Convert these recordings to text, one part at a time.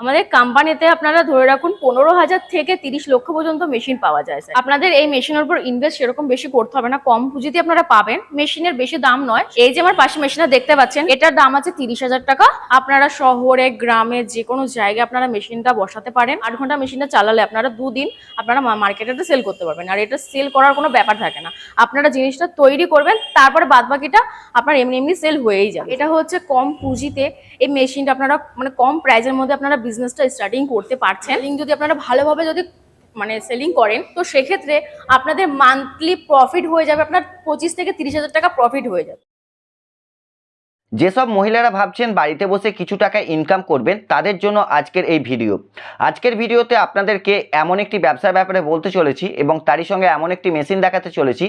আমাদের কোম্পানিতে আপনারা ধরে রাখুন পনেরো হাজার থেকে তিরিশ লক্ষ পর্যন্ত মেশিন পাওয়া যায় আপনাদের এই মেশিনের উপর ইনভেস্ট সেরকম বেশি করতে হবে না, কম পুঁজিতে আপনারা পাবেন। মেশিনের বেশি দাম নয়। এই যে আমার পাশে মেশিনটা দেখতে পাচ্ছেন, এটার দাম আছে তিরিশ হাজার টাকা। আপনারা শহরে, গ্রামে, যে কোনো জায়গায় আপনারা মেশিনটা বসাতে পারেন। আট ঘণ্টা মেশিনটা চালালে আপনারা দুদিন আপনারা মার্কেটে সেল করতে পারবেন। আর এটা সেল করার কোনো ব্যাপার থাকে না। আপনারা জিনিসটা তৈরি করবেন, তারপরে বাদ বাকিটা আপনার এমনি এমনি সেল হয়েই যাবে। এটা হচ্ছে কম পুঁজিতে এই মেশিনটা আপনারা মানে কম প্রাইজের মধ্যে আপনারা বিজনেসটা স্টার্টিং করতে পারছেন। যদি আপনারা ভালোভাবে যদি মানে সেলিং করেন তো সেক্ষেত্রে আপনাদের মান্থলি প্রফিট হয়ে যাবে আপনার পঁচিশ থেকে তিরিশ হাজার টাকা প্রফিট হয়ে যাবে। যেসব মহিলারা ভাবছেন বাড়িতে বসে কিছু টাকা ইনকাম করবেন, তাদের জন্য আজকের এই ভিডিও। আজকের ভিডিওতে আপনাদেরকে এমন একটি ব্যবসার ব্যাপারে বলতে চলেছি এবং তারই সঙ্গে এমন একটি মেশিন দেখাতে চলেছি,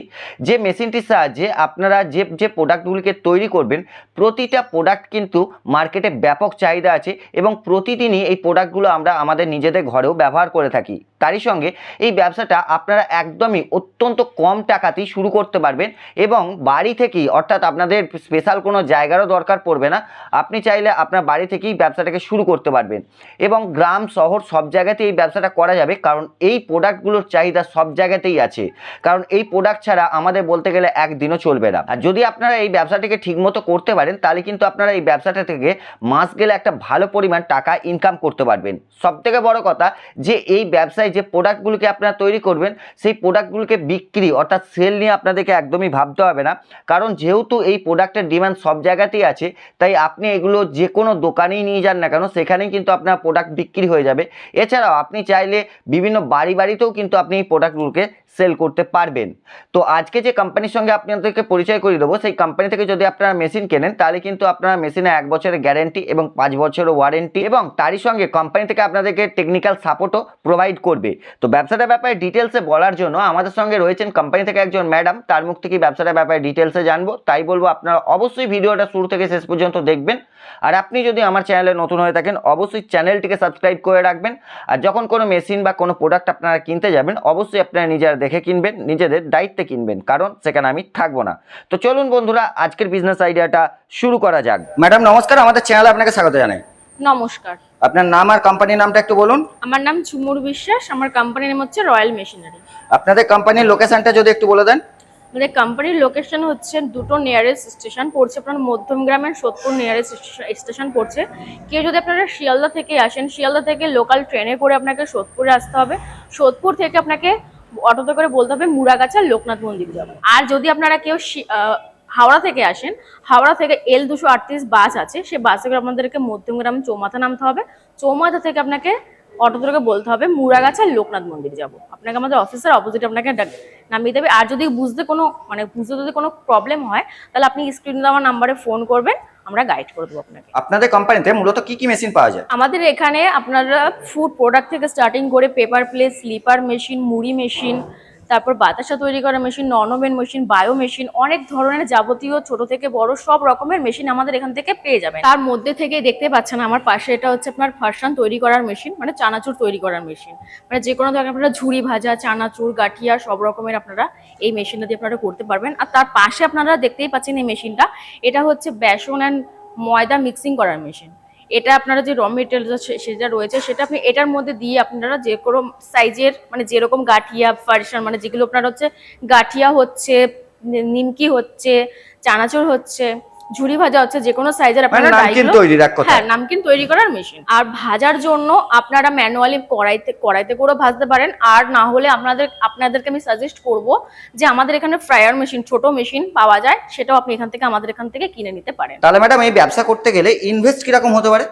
যে মেশিনটির সাহায্যে আপনারা যে যে প্রোডাক্টগুলিকে তৈরি করবেন, প্রতিটা প্রোডাক্ট কিন্তু মার্কেটে ব্যাপক চাহিদা আছে এবং প্রতিদিনই এই প্রোডাক্টগুলো আমরা আমাদের নিজেদের ঘরেও ব্যবহার করে থাকি। তারই সঙ্গে এই ব্যবসাটা আপনারা একদমই অত্যন্ত কম টাকাতেই শুরু করতে পারবেন এবং বাড়ি থেকেই, অর্থাৎ আপনাদের স্পেশাল কোনো জায়গারও দরকার পড়বে না, আপনি চাইলে আপনার বাড়ি থেকেই ব্যবসাটাকে শুরু করতে পারবেন। এবং গ্রাম, শহর সব জায়গাতেই এই ব্যবসাটা করা যাবে, কারণ এই প্রোডাক্টগুলোর চাহিদা সব জায়গাতেই আছে। কারণ এই প্রোডাক্ট ছাড়া আমাদের বলতে গেলে একদিনও চলবে না। আর যদি আপনারা এই ব্যবসাটিকে ঠিকমতো করতে পারেন, তাহলে কিন্তু আপনারা এই ব্যবসাটা থেকে মাস গেলে একটা ভালো পরিমাণ টাকা ইনকাম করতে পারবেন। সব থেকে বড় কথা যে এই ব্যবসায় যে প্রোডাক্টগুলোকে আপনারা তৈরি করবেন, সেই প্রোডাক্টগুলোকে বিক্রি অর্থাৎ সেল নিয়ে আপনাদেরকে একদমই ভাবতে হবে না। কারণ যেহেতু এই প্রোডাক্টের ডিমান্ড সব জায়গাতেই আছে, তাই আপনি এগুলো যে কোনো দোকানেই নিয়ে যান না কেন, সেখানেই কিন্তু আপনার প্রোডাক্ট বিক্রি হয়ে যাবে। এছাড়াও আপনি চাইলে বিভিন্ন বাড়ি বাড়িতেও কিন্তু আপনি এই প্রোডাক্টগুলোকে সেল করতে পারবেন। তো আজকে যে কোম্পানির সঙ্গে আপনাদেরকে পরিচয় করিয়ে দেবো, সেই কোম্পানি থেকে যদি আপনারা মেশিন কেনেন, তাহলে কিন্তু আপনারা মেশিনে এক বছরের গ্যারেন্টি এবং পাঁচ বছরের ওয়ারেন্টি এবং তারই সঙ্গে কোম্পানি থেকে আপনাদেরকে টেকনিক্যাল সাপোর্টও প্রোভাইড করবে। তো ব্যবসাটার ব্যাপারে ডিটেলসে বলার জন্য আমাদের সঙ্গে রয়েছেন কোম্পানি থেকে একজন ম্যাডাম তার মুখ থেকে ব্যবসাটার ব্যাপারে ডিটেলসে জানব। তাই বলব আপনারা অবশ্যই ভিডিওটা শুরু থেকে শেষ পর্যন্ত দেখবেন। আর আপনি যদি আমার চ্যানেলে নতুন হয়ে থাকেন, অবশ্যই চ্যানেলটিকে সাবস্ক্রাইব করে রাখবেন। আর যখন কোনো মেশিন বা কোনো প্রোডাক্ট আপনারা কিনতে যাবেন, অবশ্যই আপনারা নিজেরা দেখে কিনবেন, নিজেদের দায়িত্বে কিনবেন, কারণ সেখানে আমি থাকব না। তো চলুন বন্ধুরা, আজকের বিজনেস আইডিয়াটা শুরু করা যাক। ম্যাডাম নমস্কার, আমাদের চ্যানেলে আপনাকে স্বাগত জানাই। নমস্কার। আপনার নাম আর কোম্পানির নামটা একটু বলুন। আমার নাম চুমুর বিশ্বাস আমার কোম্পানির নাম হচ্ছে রয়্যাল মেশিনারি আপনাদের কোম্পানির লোকেশনটা যদি একটু বলে দেন। আমাদের কোম্পানির লোকেশন হচ্ছে দুটো নিয়ারেস্ট স্টেশন পড়ছে আপনার মধ্যম গ্রামের সোদপুর নিয়ারেস্ট স্টেশন পড়ছে। কেউ যদি আপনারা শিয়ালদা থেকে আসেন শিয়ালদা থেকে লোকাল ট্রেনে করে আপনাকে সোদপুরে আসতে হবে। সোদপুর থেকে আপনাকে অটোতে করে বলতে হবে মুড়াগাছা লোকনাথ মন্দির যাবে আর যদি আপনারা কেউ হাওড়া থেকে আসেন হাওড়া থেকে এল দুশো আটত্রিশ বাস আছে সেই বাসে করে আপনাদেরকে মধ্যমগ্রাম চৌমাথা নামতে হবে। চৌমাথা থেকে আপনাকে অটো থেকে বলতে হবে মুড়াগাছা লোকনাথ মন্দির যাব। আপনাকে আমাদের অফিসের অপোজিট আপনাকে নামিয়ে দেবে। আর যদি বুঝতে কোনো মানে বুঝতে যদি কোনো প্রবলেম হয় তাহলে আপনি স্ক্রিন দেওয়া নাম্বারে ফোন করবেন আমরা গাইড করে দেবো আপনাকে। আপনাদের কোম্পানিতে মূলত কি কি মেশিন পাওয়া যায়? আমাদের এখানে আপনারা ফুড প্রোডাক্ট থেকে স্টার্টিং করে পেপার প্লেট স্লিপার মেশিন মুড়ি মেশিন তারপর বাতাসা তৈরি করা machine nonwoven machine bio machine অনেক ধরনের যাবতীয় ছোট থেকে বড় সব রকমের মেশিন আমাদের এখান থেকে পেয়ে যাবেন। তার মধ্যে থেকে দেখতে পাচ্ছেন আমার পাশে এটা হচ্ছে আপনার ফার্সান তৈরি করার মেশিন মানে চানাচুর তৈরি করার মেশিন মানে যে কোনো ধরনের আপনারা ঝুড়ি ভাজা, চানাচুর, গাঠিয়া, সব রকমের আপনারা এই মেশিনটা দিয়ে আপনারা করতে পারবেন। আর তার পাশে আপনারা দেখতেই পাচ্ছেন এই মেশিনটা এটা হচ্ছে বেসন অ্যান্ড ময়দা মিক্সিং করার মেশিন এটা আপনারা যে র মেটেরিয়াল সেটা রয়েছে, সেটা আপনি এটার মধ্যে দিয়ে আপনারা যে কোনো সাইজের মানে যেরকম গাঠিয়া ফার্সান মানে যেগুলো আপনার হচ্ছে গাঠিয়া হচ্ছে নিমকি হচ্ছে, চানাচুর হচ্ছে ঝুড়ি ভাজা হচ্ছে যে কোনো সাইজের মানে আপনারা নামকিন তৈরি রাখ কথা হ্যাঁ নামকিন তৈরি করার মেশিন আর ভাজার জন্য আপনারা ম্যানুয়ালি কড়াইতে কড়াইতে করে ভাজতে পারেন। আর না হলে আপনাদের আপনাদেরকে আমি সাজেস্ট করব যে আমাদের এখানে ফ্রায়ার মেশিন ছোট মেশিন পাওয়া যায় সেটাও আপনি এখান থেকে আমাদের এখান থেকে কিনে নিতে পারেন। তাহলে ম্যাডাম এই ব্যবসা করতে গেলে ইনভেস্ট কীরকম হতে পারে?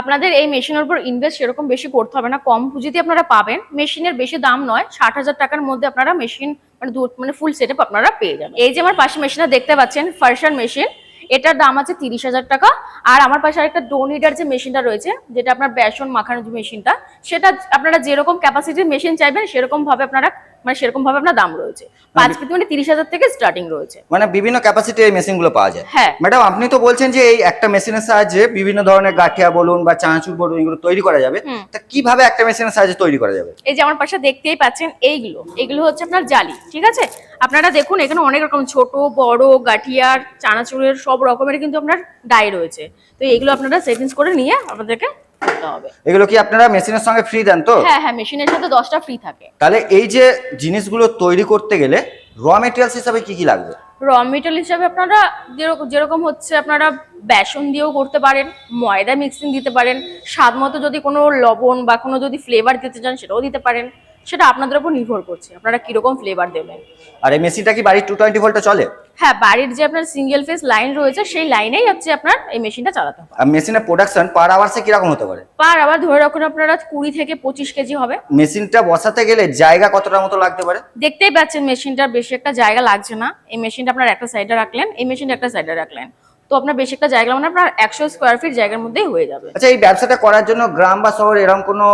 আপনাদের এই মেশিনের উপর ইনভেস্ট সেরকম বেশি করতে হবে না। কম পুঁজিতে আপনারা পাবেন। মেশিনের বেশি দাম নয় ষাট হাজার টাকার মধ্যে আপনারা মেশিন মানে মানে ফুল সেট আপনারা পেয়ে যাবেন। এই যে আমার পাশে মেশিনটা দেখতে পাচ্ছেন ফার্সার মেশিন এটার দাম আছে তিরিশ হাজার টাকা। আর আমার পাশে আরেকটা ডোনিডার যে মেশিনটা রয়েছে, যেটা আপনার বেসন মাখানোর যে মেশিনটা, সেটা আপনারা যেরকম ক্যাপাসিটির মেশিন চাইবেন, সেরকমভাবে আপনারা মানে সেরকম ভাবে আপনার দাম রয়েছে। পাঁচ পিস মানে তিরিশ হাজার থেকে স্টার্টিং রয়েছে। মানে বিভিন্ন ক্যাপাসিটির এই মেশিনগুলো পাওয়া যায়। হ্যাঁ। ম্যাডাম আপনি তো বলছেন যে এই একটা মেশিনের সাহায্যে বিভিন্ন ধরনের গাঠিয়া বলুন বা চানাচুর বলুন এগুলো তৈরি করা যাবে। তা কীভাবে একটা মেশিনের সাহায্যে তৈরি করা যাবে? এই যে আমার পাশে দেখতেই পাচ্ছেন এইগুলো। এগুলো হচ্ছে আপনার জালি ঠিক আছে? আপনারা দেখুন এখানে অনেক রকম ছোট বড় গাঠিয়ার চানাচুরের সব রকমের কিন্তু আপনার ডাই রয়েছে। তো এগুলো আপনারা সেটিংস করে নিয়ে আপনাদেরকে করতে হবে। এগুলো কি আপনারা মেশিনের সঙ্গে ফ্রি দেন তো? হ্যাঁ হ্যাঁ মেশিনের সাথে দশটা ফ্রি থাকে। তাহলে এই যে জিনিসগুলো তৈরি করতে গেলে র মেটেরিয়ালস হিসাবে কি কি লাগবে? র মেটেরিয়াল হিসাবে আপনারা যেরকম যেরকম হচ্ছে আপনারা বেসন দিয়েও করতে পারেন ময়দা মিক্সিং দিতে পারেন স্বাদ মতো যদি কোনো লবণ বা কোনো যদি ফ্লেভার দিতে চান সেটাও দিতে পারেন। সেটা আপনাদের উপর নির্ভর করছে। আপনারা কীরকম ফ্লেভার দেবেন। আর এই মেশিনটা কি বাড়ির টু টোয়েন্টি ভোল্টে চলে? হ্যাঁ বাড়ির যে আপনার সিঙ্গেল ফেস লাইন রয়েছে সেই লাইনেই হচ্ছে আপনার এই মেশিনটা চালাতে হবে। আর মেশিনের প্রোডাকশন পার আওয়ার্সে কীরকম হতে পারে? পার আওয়ার ধরে রাখুন আপনারা কুড়ি থেকে পঁচিশ কেজি হবে। মেশিনটা বসাতে গেলে জায়গা কতটা মতো লাগতে পারে? দেখতেই পাচ্ছেন মেশিনটার বেশি একটা জায়গা লাগছে না। এই মেশিনটা আপনার একটা সাইডে রাখলেন এই মেশিনটা একটা সাইডে রাখলেন। তো আপনার বেশি একটা জায়গা মানে আপনার একশো স্কোয়ার ফিট জায়গার মধ্যেই হয়ে যাবে। আচ্ছা এই ব্যবসাটা করার জন্য গ্রাম বা শহর এরকম কোনো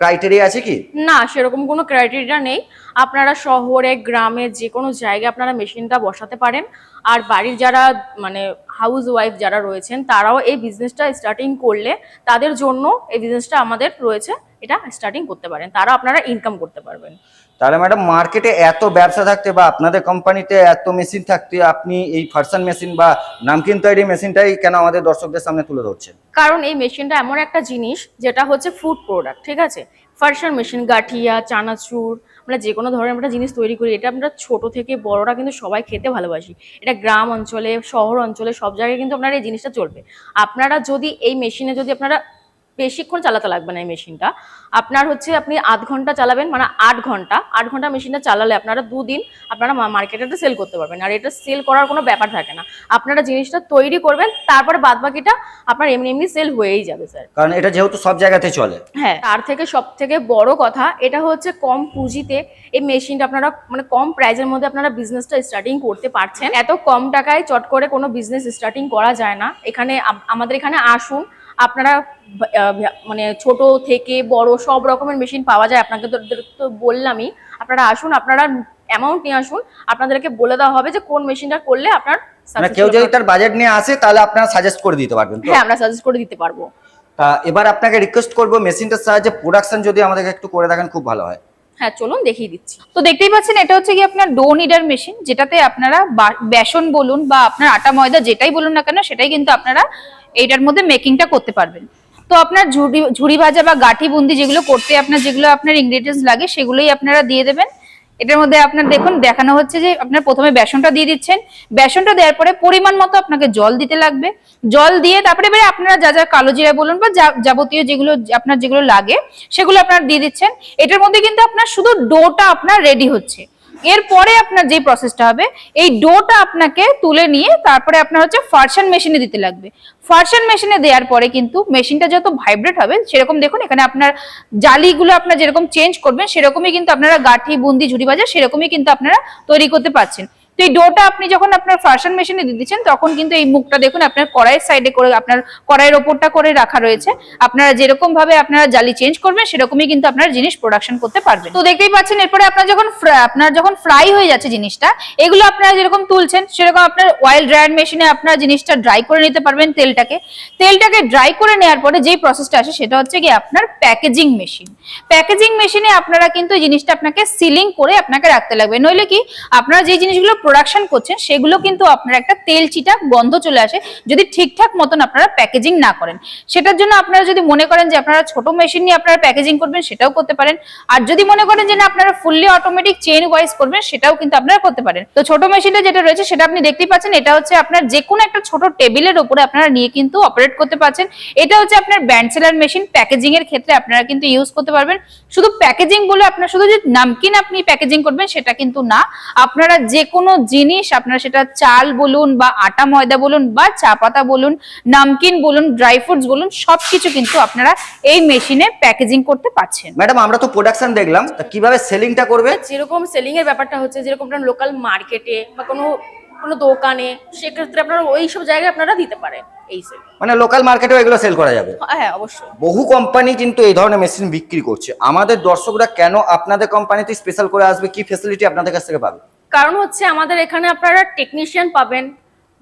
ক্রাইটেরিয়া আছে কি? না, সেরকম কোনো ক্রাইটেরিয়া নেই। আপনারা শহরে, গ্রামে, যে কোনো জায়গায় আপনারা মেশিনটা বসাতে পারেন। আর বাড়ির যারা মানে হাউস ওয়াইফ যারা রয়েছেন, তারাও এই বিজনেসটা স্টার্টিং করলে তাদের জন্য এই বিজনেসটা আমাদের রয়েছে। এটা স্টার্টিং করতে পারেন। তারা আপনারা ইনকাম করতে পারবেন। তাহলে ম্যাডাম মার্কেটে এত ব্যবসা থাকতে বা আপনাদের কোম্পানিতে এত মেশিন থাকতে, আপনি এই ফার্সান মেশিন বা নামকিন তৈরি মেশিনটাই কেন আমাদের দর্শকদের সামনে তুলে ধরছেন? কারণ এই মেশিনটা এমন একটা জিনিস, যেটা হচ্ছে ফুড প্রোডাক্ট ঠিক আছে? ফার্সান মেশিন গাঠিয়া, চানাচুর, আমরা যে কোনো ধরনের একটা জিনিস তৈরি করি, এটা আমরা ছোট থেকে বড়রা কিন্তু সবাই খেতে ভালোবাসি। এটা গ্রাম অঞ্চলে, শহর অঞ্চলে সব জায়গায় কিন্তু আপনারা এই জিনিসটা চলবে। আপনারা যদি এই মেশিনে যদি আপনারা বেশিক্ষণ চালাতে লাগবে না এই মেশিনটা। আপনার হচ্ছে আপনি আধ ঘণ্টা চালাবেন মানে আট ঘণ্টা। আট ঘণ্টা মেশিনটা চালালে আপনারা দুদিন আপনারা মার্কেটে সেল করতে পারবেন। আর এটা সেল করার কোনো ব্যাপার থাকে না। আপনারা জিনিসটা তৈরি করবেন তারপরে বাদ বাকিটা আপনার এমনি এমনি সেল হয়েই যাবে স্যার কারণ এটা যেহেতু সব জায়গাতে চলে। হ্যাঁ তার থেকে সব থেকে বড় কথা এটা হচ্ছে কম পুঁজিতে এই মেশিনটা আপনারা মানে কম প্রাইজের মধ্যে আপনারা বিজনেসটা স্টার্টিং করতে পারছেন। এত কম টাকায় চট করে কোনো বিজনেস স্টার্টিং করা যায় না। এখানে আমাদের এখানে আসুন আপনারা মানে ছোট থেকে বড় সব রকমের মেশিন পাওয়া যায়। আপনাকে তো বললামই। আপনারা আসুন আপনারা অ্যামাউন্ট নিয়ে আসুন। আপনাদেরকে বলে দেওয়া হবে যে কোন মেশিনটা করলে আপনার মানে কেউ যদি তার বাজেট নিয়ে আসে তাহলে আপনারা সাজেস্ট করে দিতে পারবেন হ্যাঁ আমরা সাজেস্ট করে দিতে পারব। তা এবার আপনাকে রিকোয়েস্ট করব মেশিনটার সাহায্যে প্রোডাকশন যদি আমাদেরকে একটু করে দেখেন খুব ভালো হয়। হ্যাঁ চলুন দেখিয়ে দিচ্ছি। তো দেখতেই পাচ্ছেন, এটা হচ্ছে কি আপনার ডো নিডার মেশিন, যেটাতে আপনারা বেসন বলুন বা আপনার আটা, ময়দা যেটাই বলুন না কেন, সেটাই কিন্তু আপনারা এইটার মধ্যে মেকিংটা করতে পারবেন। তো আপনার ঝুড়ি ঝুড়ি ভাজা বা গাঠি বুন্দি যেগুলো করতে আপনার, যেগুলো আপনার ইনগ্রেডিয়েন্টস লাগে, সেগুলোই আপনারা দিয়ে দেবেন। এটার মধ্যে আপনার দেখুন, দেখানো হচ্ছে যে আপনার প্রথমে বেসনটা দিয়ে দিচ্ছেন। বেসনটা দেওয়ার পরে পরিমাণ মতো আপনাকে জল দিতে লাগবে। জল দিয়ে তারপরে এবারে আপনারা যা যা কালো জিরা বলুন বা যাবতীয় যেগুলো, আপনার যেগুলো লাগে, সেগুলো আপনার দিয়ে দিচ্ছেন। এটার মধ্যে কিন্তু আপনার শুধু ডোটা আপনার রেডি হচ্ছে। এরপরে আপনার যে প্রসেসটা হবে, এই ডোটা আপনাকে তুলে নিয়ে তারপরে আপনার হচ্ছে ফার্শন মেশিনে দিতে লাগবে। ফার্শন মেশিনে দেওয়ার পরে কিন্তু মেশিনটা যত ভাইব্রেট হবে, সেরকম দেখুন, এখানে আপনার জালিগুলো আপনার যেরকম চেঞ্জ করবেন, সেরকমই কিন্তু আপনারা গাঠি, বুন্দি, ঝুড়ি বাজার সেরকমই কিন্তু আপনারা তৈরি করতে পারছেন। তো এই ডোটা আপনি যখন আপনার ফার্শন মেশিনে দিয়ে দিচ্ছেন, তখন কিন্তু এই মুখটা দেখুন, আপনার কড়াইয়ের সাইডে করে, আপনার কড়াইয়ের ওপরটা করে রাখা রয়েছে। আপনারা যেরকম ভাবে আপনারা জালি চেঞ্জ করবেন, সেরকমই কিন্তু আপনার জিনিস প্রোডাকশন করতে পারবেন। তো দেখতেই পাচ্ছেন, এরপরে আপনার যখন আপনার যখন ফ্রাই হয়ে যাচ্ছে জিনিসটা, এগুলো আপনারা যেরকম তুলছেন, সেরকম আপনার অয়েল ড্রায়ার মেশিনে আপনার জিনিসটা ড্রাই করে নিতে পারবেন তেলটাকে। তেলটাকে ড্রাই করে নেওয়ার পরে যেই প্রসেসটা আসে, সেটা হচ্ছে কি আপনার প্যাকেজিং মেশিন প্যাকেজিং মেশিনে আপনারা কিন্তু জিনিসটা আপনাকে সিলিং করে আপনাকে রাখতে লাগবে। নইলে কি, আপনারা যে জিনিসগুলো প্রোডাকশন করছেন, সেগুলো কিন্তু আপনার একটা তেল চিটা গন্ধ চলে আসে, যদি ঠিকঠাক মতন আপনারা প্যাকেজিং না করেন। সেটার জন্য আপনারা যদি মনে করেন যে আপনারা ছোট মেশিন নিয়ে আপনারা প্যাকেজিং করবেন, সেটাও করতে পারেন। আর যদি মনে করেন যে না, আপনারা ফুললি অটোমেটিক চেইন ওয়াইজ করবেন, সেটাও কিন্তু আপনারা করতে পারেন। তো ছোট মেশিনটা যেটা রয়েছে, সেটা আপনি দেখতেই পাচ্ছেন, এটা হচ্ছে আপনার যে কোনো একটা ছোট টেবিলের উপরে আপনারা নিয়ে কিন্তু অপারেট করতে পারছেন। এটা হচ্ছে আপনার ব্যান্ড সেলার মেশিন প্যাকেজিং এর ক্ষেত্রে আপনারা কিন্তু ইউজ করতে পারবেন। শুধু প্যাকেজিং বলে আপনার, শুধু যে নামকিন আপনি প্যাকেজিং করবেন, সেটা কিন্তু না। আপনারা যে কোনো জিনিস আপনারা সেটা চাল বলুন বা আটা ময়দা বলুন বা চা পাতা বলুন নামকিন বলুন ড্রাই ফ্রুটস বলুন সবকিছু কিন্তু আপনারা এই মেশিনে প্যাকেজিং করতে পারছেন। ম্যাডাম আমরা তো প্রোডাকশন দেখলাম তা কীভাবে সেলিংটা করবে? যেরকম সেলিং এর ব্যাপারটা হচ্ছে যেরকম আপনার লোকাল মার্কেটে বা কোনো কোনো দোকানে সেক্ষেত্রে আপনারা ওই সব জায়গায় আপনারা দিতে পারেন এই সেল মানে লোকাল মার্কেটেও এগুলো সেল করা যাবে। হ্যাঁ অবশ্যই। বহু কোম্পানি কিন্তু এই ধরনের মেশিন বিক্রি করছে। আমাদের দর্শকরা কেন আপনাদের কোম্পানিতে স্পেশাল করে আসবে? কি ফেসিলিটি আপনাদের কাছ থেকে পাবে? কারণ হচ্ছে আমাদের এখানে আপনারা টেকনিশিয়ান পাবেন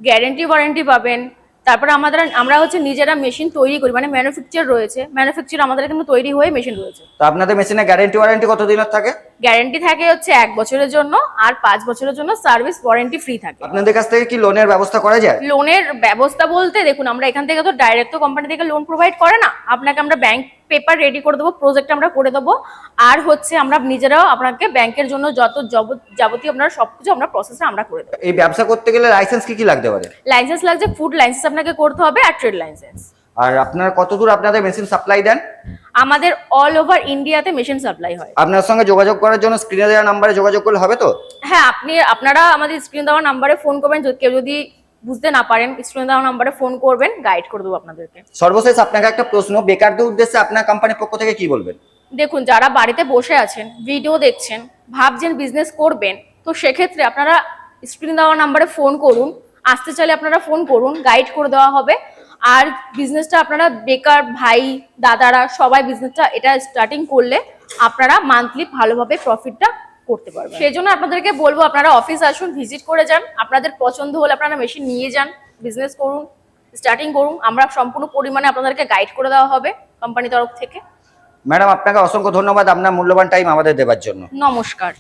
গ্যারেন্টি ওয়ারেন্টি পাবেন তারপরে আমাদের আমরা হচ্ছে নিজেরা মেশিন তৈরি করি মানে ম্যানুফ্যাকচার রয়েছে ম্যানুফ্যাকচার আমাদের এখানে তৈরি হয়ে মেশিন রয়েছে। তো আপনাদের মেশিনে গ্যারেন্টি ওয়ারেন্টি কত দিনের থাকে? গ্যারেন্টি থাকে হচ্ছে এক বছরের জন্য আর পাঁচ বছরের জন্য সার্ভিস ওয়ারেন্টি ফ্রি থাকে। আপনাদের কাছ থেকে কি লোনের ব্যবস্থা করা যায়? লোনের ব্যবস্থা বলতে দেখুন আমরা এখান থেকে তো ডাইরেক্ট তো কোম্পানি থেকে লোন প্রোভাইড করে না। আপনাকে আমরা ব্যাংক পেপার রেডি করে দেবো প্রজেক্ট আমরা করে দেবো। আর হচ্ছে আমরা নিজেরাও আপনাকে ব্যাংকের জন্য যত যাবতীয় আপনার সবকিছু আমরা প্রসেসে আমরা করে দেবো। এই ব্যবসা করতে গেলে লাইসেন্স কি কি লাগতে পারে? লাইসেন্স লাগছে ফুড লাইসেন্স আপনাকে করতে হবে আর ট্রেড লাইসেন্স আর আপনারা কত দূর আপনাদের মেশিন সাপ্লাই দেন? আমাদের অল ওভার ইন্ডিয়াতে মেশিন সাপ্লাই হয়। আপনার সঙ্গে যোগাযোগ করার জন্য স্ক্রিনে দেওয়া নাম্বারে যোগাযোগ করলে হবে তো? হ্যাঁ আপনি আপনারা আমাদের স্ক্রিন দেওয়া নাম্বারে ফোন করবেন যদি কেউ যদি বুঝতে না পারেন স্টুডেন্ট দেওয়া নাম্বারে ফোন করবেন গাইড করে দেবো আপনাদেরকে। সর্বশেষ আপনাকে একটা প্রশ্ন বেকারদের উদ্দেশ্যে আপনার কোম্পানির পক্ষ থেকে কি বলবেন? দেখুন যারা বাড়িতে বসে আছেন ভিডিও দেখছেন ভাবছেন বিজনেস করবেন তো সেক্ষেত্রে আপনারা স্ক্রিন দেওয়া নাম্বারে ফোন করুন আসতে চাইলে আপনারা ফোন করুন গাইড করে দেওয়া হবে। আর বিজনেসটা আপনারা বেকার ভাই দাদারা সবাই বিজনেসটা এটা স্টার্টিং করলে আপনারা মান্থলি ভালোভাবে প্রফিটটা করতে পারবেন। সেই জন্য আপনাদেরকে বলব আপনারা অফিস আসুন ভিজিট করে যান। আপনাদের পছন্দ হলে আপনারা মেশিন নিয়ে যান বিজনেস করুন স্টার্টিং করুন। আমরা সম্পূর্ণ পরিমাণে আপনাদেরকে গাইড করে দেওয়া হবে কোম্পানি তরফ থেকে। ম্যাডাম আপনাকে অসংখ্য ধন্যবাদ। আপনার মূল্যবান টাইম আমাদের দেওয়ার জন্য। নমস্কার।